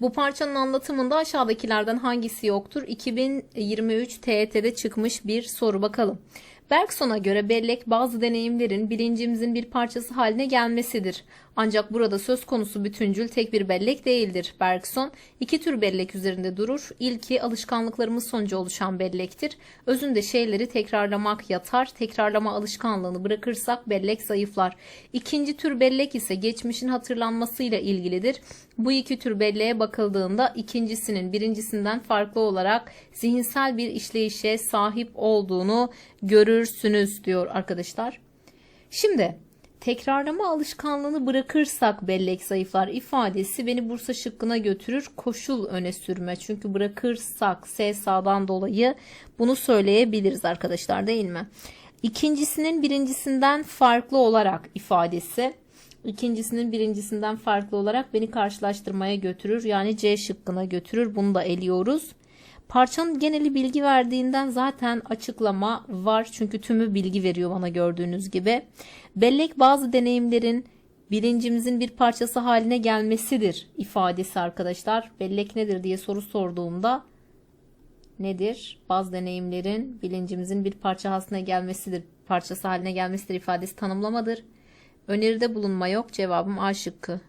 Bu parçanın anlatımında aşağıdakilerden hangisi yoktur? 2023 TET'de çıkmış bir soru bakalım. Bergson'a göre bellek bazı deneyimlerin bilincimizin bir parçası haline gelmesidir. Ancak burada söz konusu bütüncül tek bir bellek değildir. Bergson iki tür bellek üzerinde durur. İlki alışkanlıklarımız sonucu oluşan bellektir. Özünde şeyleri tekrarlamak yatar. Tekrarlama alışkanlığını bırakırsak bellek zayıflar. İkinci tür bellek ise geçmişin hatırlanmasıyla ilgilidir. Bu iki tür belleğe bakıldığında ikincisinin birincisinden farklı olarak zihinsel bir işleyişe sahip olduğunu görürsünüz diyor arkadaşlar. Şimdi tekrarlama alışkanlığını bırakırsak bellek zayıflar ifadesi beni Bursa şıkkına götürür. Koşul öne sürme. Çünkü bırakırsak S sağdan dolayı bunu söyleyebiliriz arkadaşlar değil mi? İkincisinin birincisinden farklı olarak ifadesi ikincisinin birincisinden farklı olarak beni karşılaştırmaya götürür. Yani C şıkkına götürür. Bunu da eliyoruz. Parçanın geneli bilgi verdiğinden zaten açıklama var. Çünkü tümü bilgi veriyor bana gördüğünüz gibi. Bellek bazı deneyimlerin bilincimizin bir parçası haline gelmesidir ifadesi arkadaşlar. Bellek nedir diye soru sorduğumda nedir? Bazı deneyimlerin bilincimizin bir parça haline gelmesidir, parçası haline gelmesidir ifadesi tanımlamadır. Öneride bulunma yok. Cevabım A şıkkı.